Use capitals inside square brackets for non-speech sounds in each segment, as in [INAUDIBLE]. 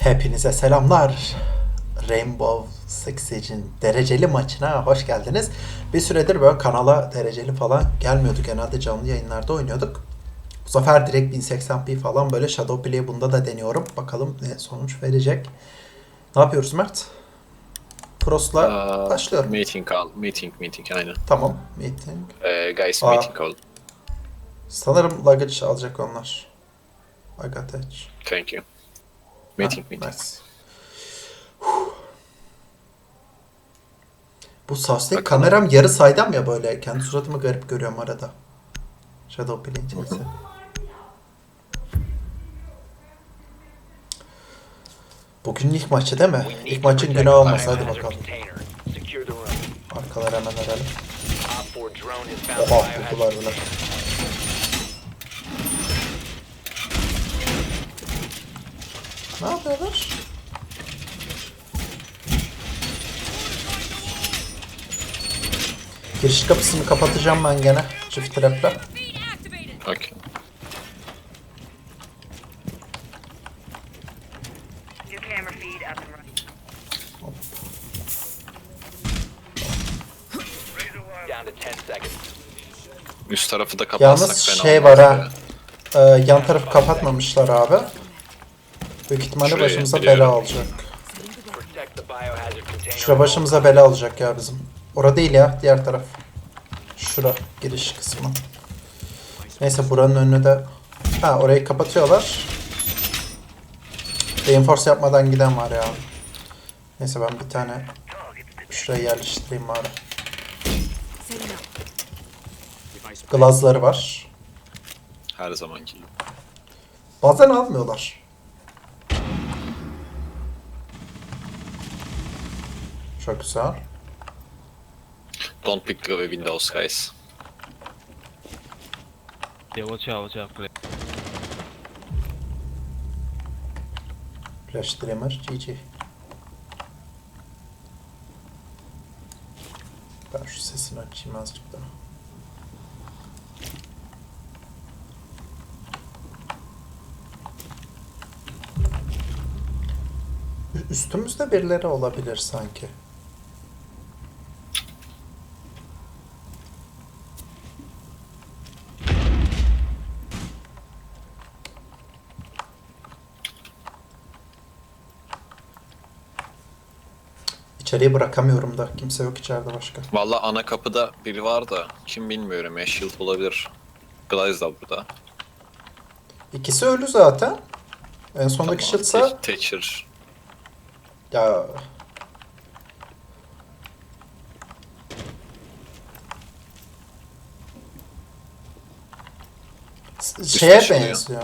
Hepinize selamlar. Rainbow Six Siege'in dereceli maçına hoş geldiniz. Bir süredir böyle kanala dereceli falan gelmiyordu. Genelde canlı yayınlarda oynuyorduk. Bu sefer direkt 1080p falan böyle Shadow Play bunda da deniyorum. Bakalım ne sonuç verecek. Ne yapıyoruz Mert? Frost'la Uh, başlıyorum. Meeting call. Meeting, meeting, aynen. Tamam. Meeting. Uh, guys, Aa. meeting call. Sanırım luggage alacak onlar. I got that. Thank you. Meeting, Ha, meeting. nice. Bu Bakalım. kameram yarı saydam ya böyle. Kendi suratımı garip görüyorum arada. Shadow Play neyse. Bugün ilk maçı değil mi? İlk maçın günü olmaz. Hadi bakalım. Arkalar hemen alalım. Oha buldular bile. Ne yapıyorlar? Giriş kapısını kapatacağım ben gene. Çift trap'le. Okay. New camera feed up and running. Down to 10 seconds. Üst tarafı da kapatsak Yalnız fena şey var ya. ha. Ee, yan tarafı kapatmamışlar abi. Büyük ihtimalle Şurayı başımıza biliyorum. bela alacak. Biohazard container. Şura başımıza bela alacak ya bizim. Ora değil ya diğer taraf. Şura giriş kısmı. Neyse buranın önünü de... Ha orayı kapatıyorlar. Reinforce yapmadan giden var ya. Neyse ben bir tane şuraya yerleştireyim bari. Glazları var. Her zamanki gibi. Bazen almıyorlar. Çok güzel. Don't pick the windows guys. Yeah, watch out, watch out, Clay. Flash Dreamer GG. Ben şu sesini açayım azıcık daha. Üstümüzde birileri olabilir sanki. İçeriye bırakamıyorum da. Kimse yok içeride başka. Valla ana kapıda biri var da kim bilmiyorum Shield olabilir. Glaze da burada. İkisi ölü zaten. En sondaki Tamam, Te- Thatcher. ya S- şeye taşınıyor. benziyor.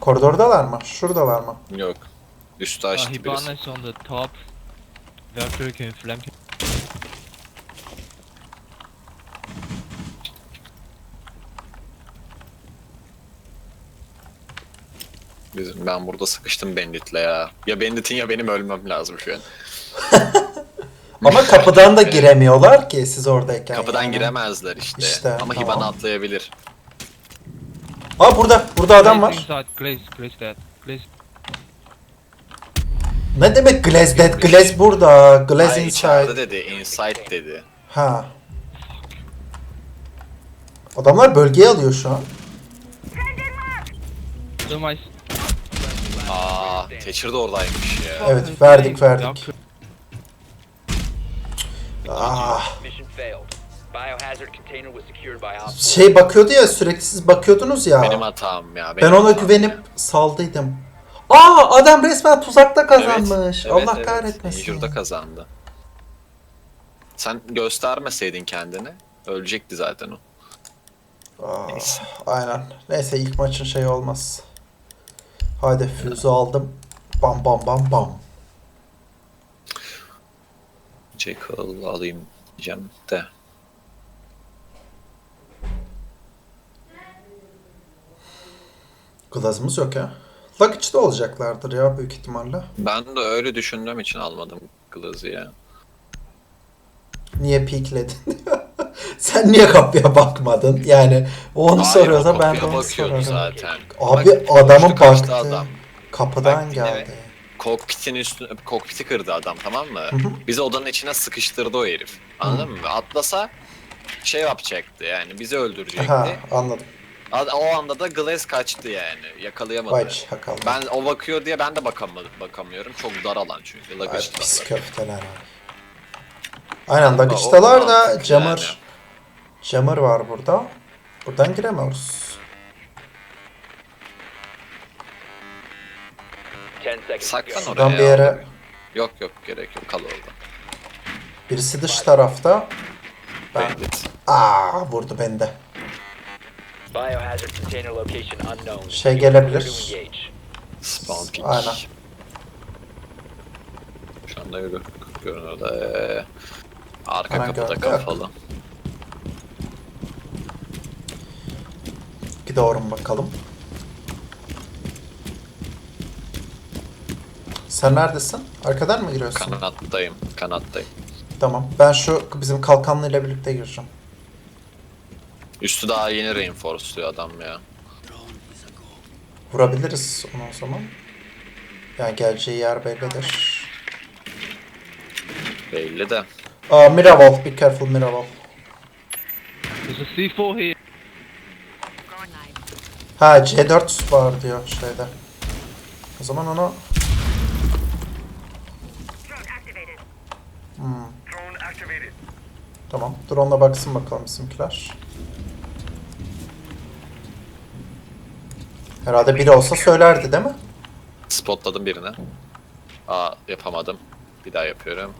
Koridordalar mı? Şuradalar mı? Yok. Üstü Uh, açtı birisi. Hibana is on the top. Valkyrie can flank. Bizim, ben burada sıkıştım Bandit'le ya. Ya Bandit'in ya benim ölmem lazım şu an. [LAUGHS] Ama kapıdan da giremiyorlar ki siz oradayken. Kapıdan yani. giremezler işte. İşte, Ama tamam. Hibana atlayabilir. Aa burada. Burada adam var. Glaze dead. Glaze. Ne demek Glaze dead? Glaze burada. Glaze Hayır içeride inside. dedi, inside dedi. Ha. Adamlar bölgeyi alıyor şu an. My... Aa, Thatcher de oradaymış ya. Evet verdik verdik. Ah. Mission failed. Biohazard container was secured by Op 4. Şey bakıyordu ya sürekli siz bakıyordunuz ya. Benim hatam ya. ben benim ona hatam güvenip ya. saldıydım. Aa adam resmen tuzakta kazanmış. Evet, evet, Allah evet. kahretmesin. Injure'da kazandı. Sen göstermeseydin kendini ölecekti zaten o. Aa, Neyse. Ah, aynen. Neyse ilk maçın şeyi olmaz. Haydi füze aldım. Bam bam bam bam. Jekyll alayım diyeceğim de. Glazımız yok ya. Luggage'da olacaklardır ya büyük ihtimalle. Ben de öyle düşündüğüm için almadım Glaz'ı ya. Niye peekledin? [LAUGHS] Sen niye kapıya bakmadın? Yani o onu Hayır, soruyorsa o ben de kapıya onu bakıyordu sorarım. zaten. Abi Bak, adamın kaçtı baktı. adam. Kapıdan Bak, geldi. Kokpitin üstüne, kokpiti kırdı adam tamam mı? Bizi odanın içine sıkıştırdı o herif. Anladın mı? Atlasa şey yapacaktı yani bizi öldürecekti. Ha anladım. O anda da Glass kaçtı yani. Yakalayamadı. Vay çakal. Ben o bakıyor diye ben de bakamadım, bakamıyorum. Çok dar alan çünkü. Ay, Lagaj pis köfteler abi. Aynen o Dagış'talar da mantıklı Jammer. yani. Jammer var burada. Buradan giremiyoruz. 10 seconds to Saklan go. oraya. Bir yere Yok yok gerek yok kal orada. birisi dış tarafta. Ben... Bandit. Aa vurdu beni de. Biohazard container location unknown. Şey gelebilir. Spawn pick. Aynen. Şu anda yürü. Görünür de. Arka Hemen kapıda gördük. kapalı. Gidiyorum bakalım. Sen neredesin? Arkadan mı giriyorsun? Kanattayım. Kanattayım. Tamam. Ben şu bizim kalkanlı ile birlikte gireceğim. Üstü daha yeni reinforce'luyor adam ya. Vurabiliriz onu o zaman. Yani geleceği yer bellidir. Belli de. Aa, Miravol. Be careful Miravol. There's a C4 here. Ha C4 var diyor şeyde. O zaman onu... Hmm, tamam. Drone'la baksın bakalım bizimkiler. Herhalde biri olsa söylerdi değil mi? Spotladım birini. Aa yapamadım. Bir daha yapıyorum.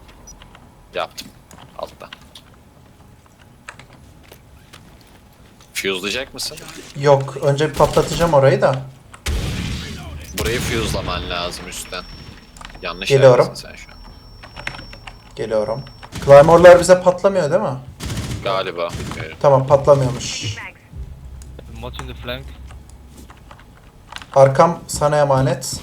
Yaptım. Altta. Fuse'layacak mısın? Yok. Önce bir patlatacağım orayı da. Burayı fuse'laman lazım üstten. Yanlış Geliyorum. yerdesin sen şu an. Geliyorum. Claymore'lar bize patlamıyor değil mi? Galiba bilmiyorum. Tamam patlamıyormuş. Watching the flank. Arkam sana emanet.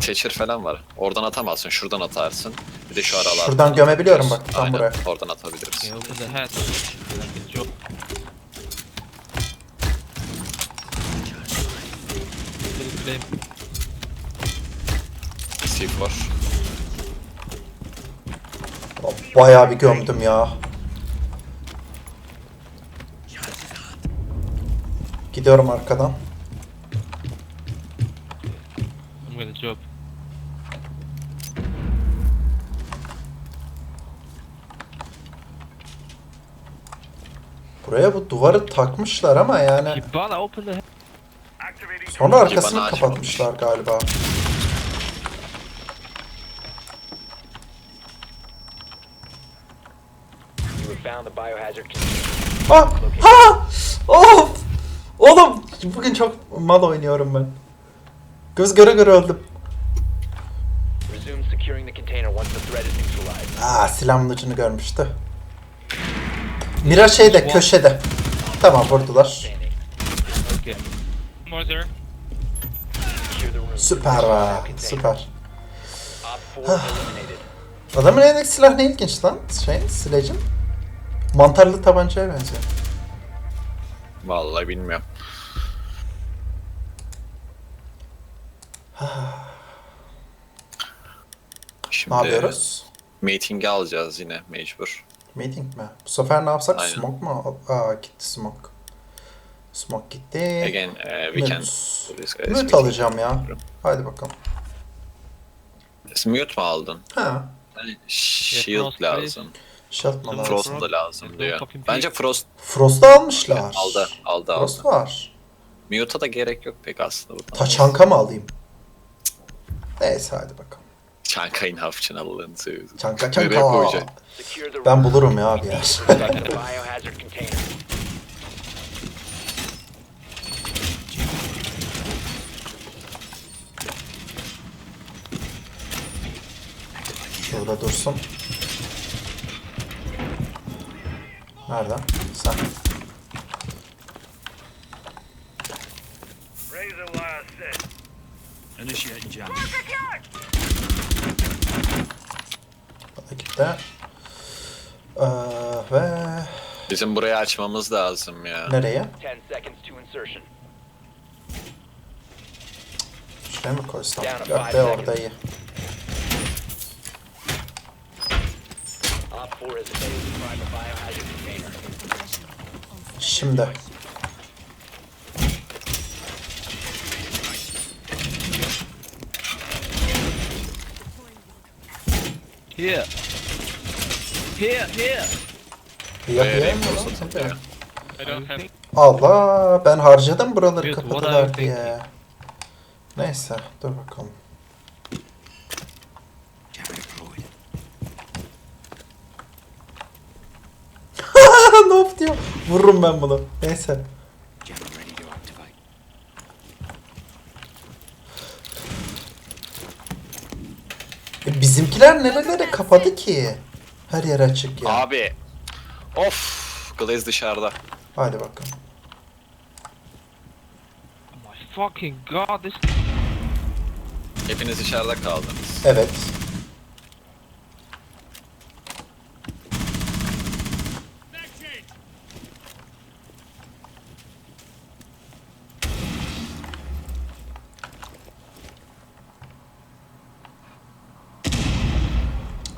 Thatcher falan var. Oradan atamazsın. Şuradan atarsın. Bir de şu aralar. Şuradan gömebiliyorum bak, tam Aynen. buraya. Oradan atabiliriz. Open the a joke. Little flame. C4. Bayağı bir gömdüm ya. Gidiyorum arkadan. Buraya bu duvarı takmışlar ama yani Hibana, open the hatch. Activating sonra arkasını kapatmışlar galiba. You have found the biohazard container. Ha! Ha! Of! Oğlum! Bugün çok mal oynuyorum ben. Göz göre göre öldüm. Resume securing the container once the threat is neutralized. Aa silahın ucunu görmüştü. Mira şeyde köşede. Tamam vurdular. Süper be. Süper. Op 4 eliminated. [SIGHS] Adamın elindeki silah ne ilginç lan? Şey, silajın. Mantarlı tabancaya benziyor. Vallahi bilmiyorum. Şimdi [SIGHS] Ne yapıyoruz? Meeting'i alacağız yine mecbur. Meeting mi? Bu sefer ne yapsak? Aynen. Smoke mu? Aa gitti smoke. Smoke gitti. Again, uh, we can Mute. alacağım ya. Hadi bakalım. Mute mu aldın? Ha. Yani shield Frost lazım. Shot mı lazım? Frost Frost. da lazım diyor. Bence Frost Frost'u almışlar. aldı, aldı, Frost aldı. var. Mute'a da gerek yok pek aslında burada. Taçanka mı alayım? Neyse hadi bakalım. Çankayın alın. Çanka Nereye çanka. koyacaksın? Secure the Ben bulurum ya biohazard [LAUGHS] container. Şurada dursun. Nerede? Sen. Initiating jam. Bana gitti. Ee, ve Bizim burayı açmamız lazım ya. Nereye? 10 seconds to insertion. Şuraya mı koysam? Yok be orada iyi. Op 4 has admitted to prime a biohazard container. Şimdi. Here. Here, here. Ya Buraya ya reinforce mı lan? atılıyor. I don't have. Allah ben harcadım buraları kapadılar diye. Neyse dur bakalım. [LAUGHS] Yap diyor? Vururum ben bunu. Neyse. E, bizimkiler nerelere kapadı ki? Her yer açık ya. Abi. Of. Glaze dışarıda. Hadi bakalım. My fucking god, this. Hepiniz dışarıda kaldınız. Evet.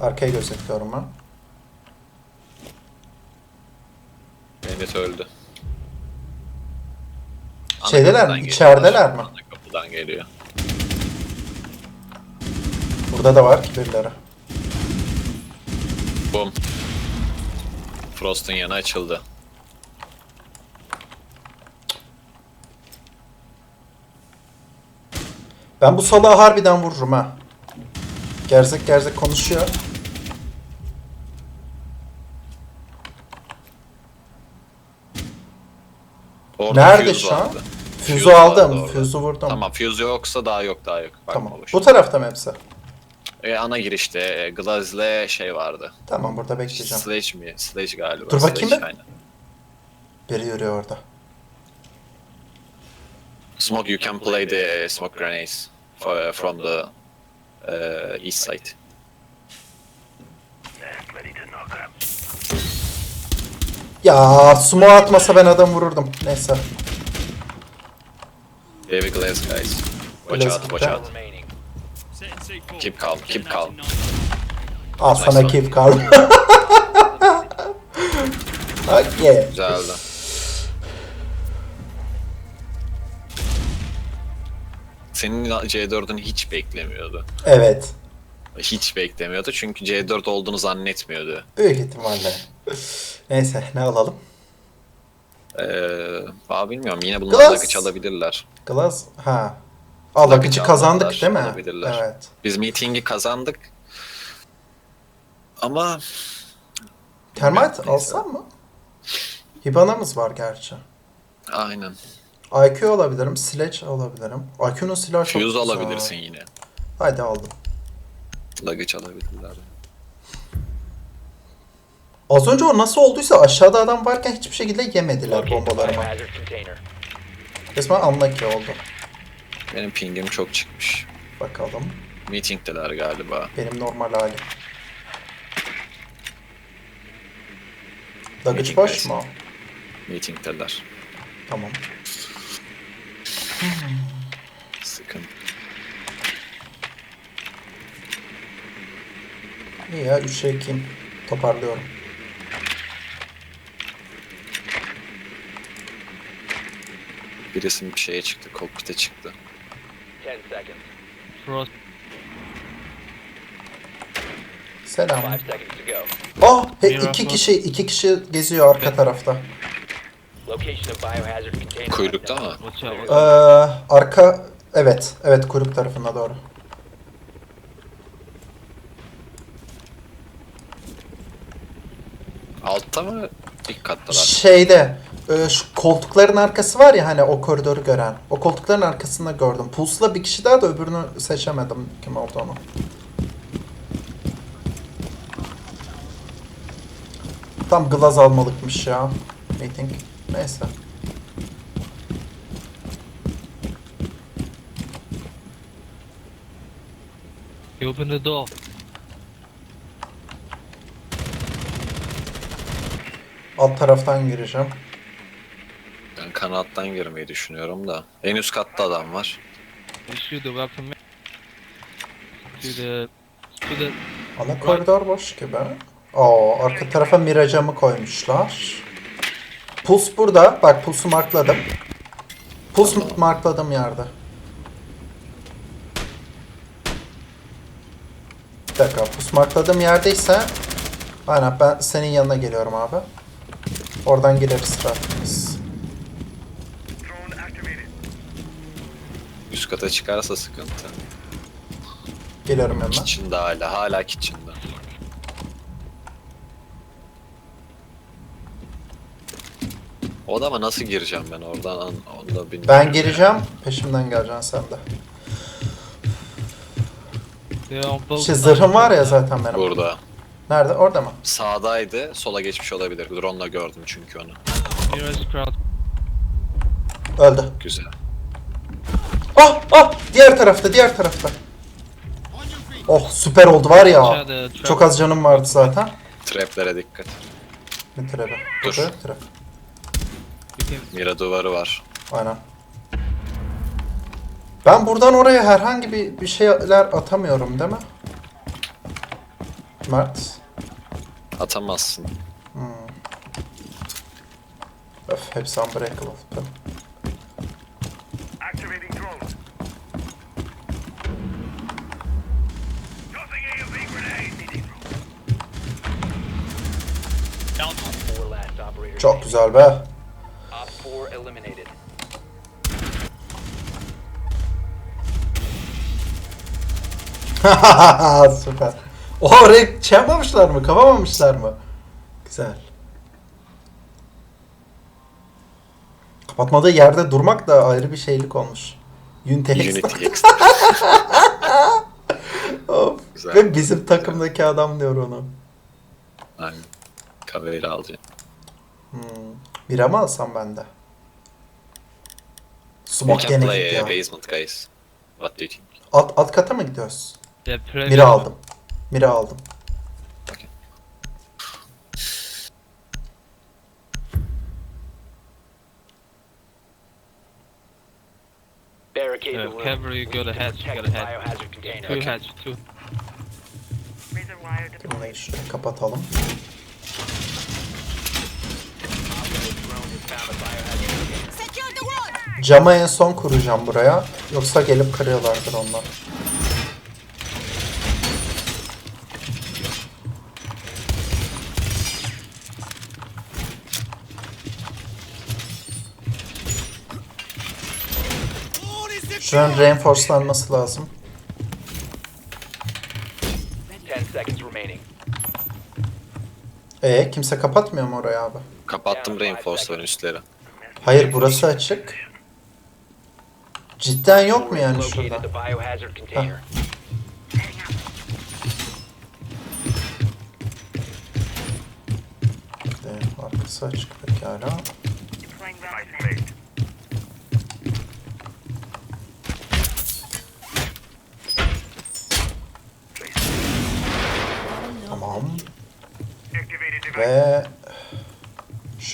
Arkayı gözetliyorum ben. Mehmet öldü. Ana Şeydeler kapıdan mi? geliyorlar. İçerideler mi? Ana kapıdan geliyor. Burada da var ki birileri. Bum. Frost'un yanı açıldı. Ben bu salağı harbiden vururum ha. Gerzek gerzek konuşuyor. Orada Nerede şu an? Füzü aldım. Füzü vurdum. Tamam fuse yoksa daha yok daha yok. Bakma Tamam. boş. Bu tarafta mı hepsi? E, ana girişte e, Glaz'le şey vardı. Tamam burada bekleyeceğim. Sledge mi? Sledge galiba. Dur bakayım Sledge, bir. aynen. Biri yürüyor orada. Smoke, you can play the smoke grenades for, from the uh, east side. Ready to knock out. Ya sumo atmasa ben adam vururdum. Neyse. Have a glass guys. Watch Glass out, watch gitti. out. Remaining. Setting C4. Keep calm, keep calm. Al Nice sana keep kaldı. [LAUGHS] okay. Güzeldi. Senin C4'ün hiç beklemiyordu. Evet. Hiç beklemiyordu çünkü C4 olduğunu zannetmiyordu. Büyük ihtimalle. Neyse ne alalım? Ee, daha bilmiyorum yine bunlar Glass. nakı çalabilirler. Glass. Ha. Al akıcı kazandık değil mi? alabilirler. Evet. Biz meeting'i kazandık. Ama Termite Neyse. alsam mı? Hibana'mız var gerçi. aynen. IQ alabilirim, Sledge alabilirim. IQ'nun silahı çok güzel. alabilirsin yine. Haydi aldım. Lagı çalabilirler. Az önce o nasıl olduysa aşağıda adam varken hiçbir şekilde yemediler bombalarımı. Resmen unlucky oldu. Benim pingim çok çıkmış. Bakalım. Meeting'deler galiba. Benim normal hali. Dagıç boş mu? Meeting'deler. Tamam. Sıkın. [LAUGHS] İyi ya 3'e 2'yim. Toparlıyorum. Birisi bir şeye çıktı, kokpite çıktı. 10 seconds. Frost. Selam. 5 seconds to go. Oh, he, iki kişi iki kişi geziyor arka tarafta. Location of biohazard container. Kuyrukta mı? Ee, arka evet, evet kuyruk tarafına doğru. Altta mı? İlk kattalar. Şeyde e, şu koltukların arkası var ya hani o koridoru gören. O koltukların arkasında gördüm. Puls'la bir kişi daha da öbürünü seçemedim kim olduğunu. Tam glaz almalıkmış ya. Meeting. Neyse. He opened the door. Alt taraftan gireceğim. Ben kanattan girmeyi düşünüyorum da. En üst katta adam var. Shoot the weapon ma- to the to the Ana koridor boş gibi. Aa, arka tarafa miracamı koymuşlar. Puls burada. Bak pulsu markladım. Puls markladım yerde. Bir dakika pus markladığım yerdeyse Aynen ben senin yanına geliyorum abi. Oradan. Drone activated. Üst kata çıkarsa sıkıntı. Geliyorum hemen. Kitchen'da hala. Hala kitchen'da. O adama nasıl gireceğim ben oradan onu da bilmiyorum. Ben gireceğim. Peşimden geleceksin sen de. sides. zırhım var ya zaten benim. Burada. Nerede? Orada mı? Sağdaydı. Sola geçmiş olabilir. Drone'la gördüm çünkü onu. Nearest crowd. Öldü. Güzel. Ah ah diğer tarafta diğer tarafta. Oh süper oldu var ya. Çok az canım vardı zaten. Traplere dikkat. Ne trebe? Dur. Trap. Mira duvarı var. Aynen. Ben buradan oraya herhangi bir, bir şeyler atamıyorum değil mi? Mert. Atamazsın. Öf hepsi unbreakable. Çok güzel be. Op 4 eliminated. [LAUGHS] Süper. [LAUGHS] Oha oraya şey yapmamışlar mı? Kapamamışlar mı? Güzel. Kapatmadığı yerde durmak da ayrı bir şeylik olmuş. Unity X. [LAUGHS] Of. Güzel. Ve bizim takımdaki adam diyor onu. Aynen. Kaveri alacağım. Hmm. Bira mı alsam ben de? Smoke gene gitti ya. basement guys. What do you think? Alt, alt kata mı gidiyoruz? the pressure. Mira aldım. Aldım. Barricade the Uh, cavalry, go to hatch, Protect go to hatch. biohazard container. Two Okay. hatch, two. Bunları şuraya kapatalım. Cama en son kuracağım buraya. Yoksa gelip kırıyorlardır onlar. Şuranın reinforcelanması lazım. 10 seconds remaining. E kimse kapatmıyor mu orayı abi? Kapattım reinforce'ların üstleri. Hayır burası açık. Cidden yok mu yani Located şurada? the biohazard container. Arkası açık pekala.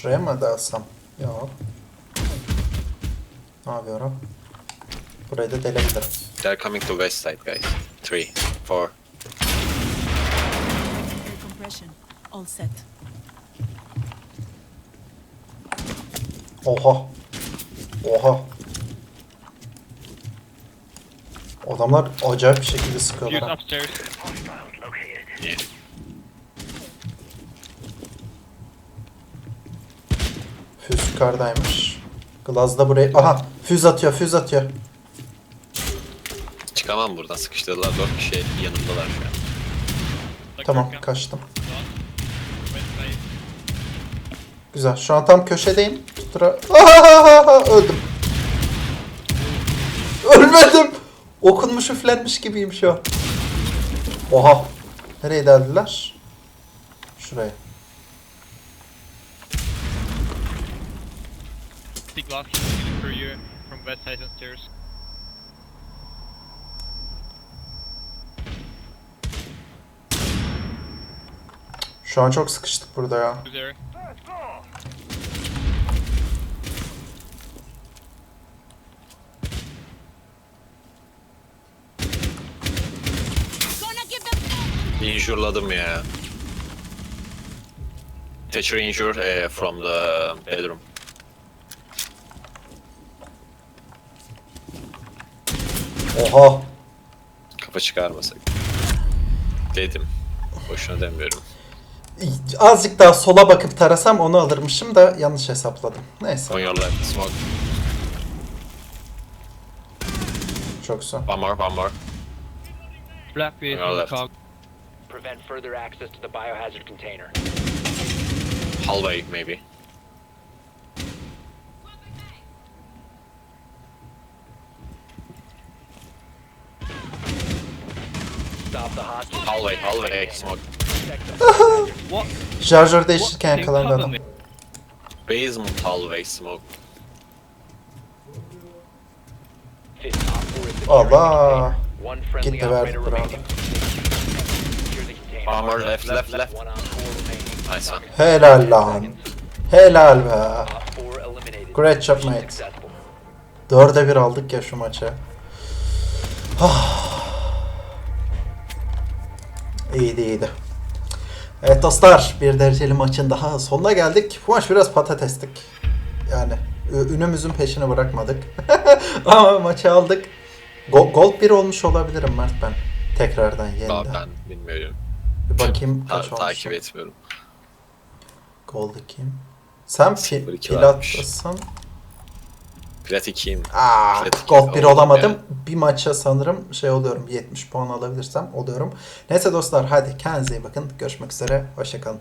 Şuraya mı dalsam? Yok. Ne yapıyorum? Burayı da delebilirim. They're coming to west side guys. Three, four. Decompression. All set. Oha. Oha. Adamlar acayip bir şekilde sıkıyorlar. Use upstairs. Füz yukarıdaymış. Glaz da buraya... Aha! Füz atıyor, füz atıyor. Çıkamam buradan. Sıkıştırdılar. Dört kişi yanımdalar şu an. Tamam, kaçtım. Güzel. Şu an tam köşedeyim. Tutura... Ahahaha! Öldüm. Ölmedim. Okunmuş üflenmiş gibiyim şu an. Oha. Nereye deldiler? Şuraya. west side stairs. Şu an çok sıkıştık burada ya. Üzeri. Injurladım ya. Thatcher injured uh, eh, from the bedroom. Oha. Kafa çıkarmasak. Dedim. Boşuna demiyorum. Azıcık daha sola bakıp tarasam onu alırmışım da yanlış hesapladım. Neyse. On your left, smoke. Çok güzel. One more, one more. Black left. car. Prevent further access to the biohazard container. Hallway, maybe. Hallway, hallway, smoke. [LAUGHS] Şarjör değişirken What? yakalandı Cover adam. me. Basement hallway, smoke. 50 Op 4 is securing the Allah. container. One friendly Gitti operator bravo. more left, left, left. One on 4 remaining. Nice one. Helal lan. Helal be. Op 4 eliminated. Great job, mate. Dörde bir aldık ya şu maçı. Ah. İyiydi iyiydi. Evet dostlar bir dereceli maçın daha sonuna geldik. Bu maç biraz patatestik. Yani ünümüzün peşini bırakmadık. [LAUGHS] Ama maçı aldık. Go- Gold 1 olmuş olabilirim Mert ben. Tekrardan Daha yeniden. ben bilmiyorum. Bir bakayım kaç olmuş. takip etmiyorum. Gold 2. Sen pi- iki vermiş. pilatlısın. Plat 2'yim. Aa, Atletik Gold 1 oldum olamadım. yani. Bir maça sanırım şey oluyorum. 70 puan alabilirsem oluyorum. Neyse dostlar hadi kendinize iyi bakın. Görüşmek üzere. Hoşçakalın.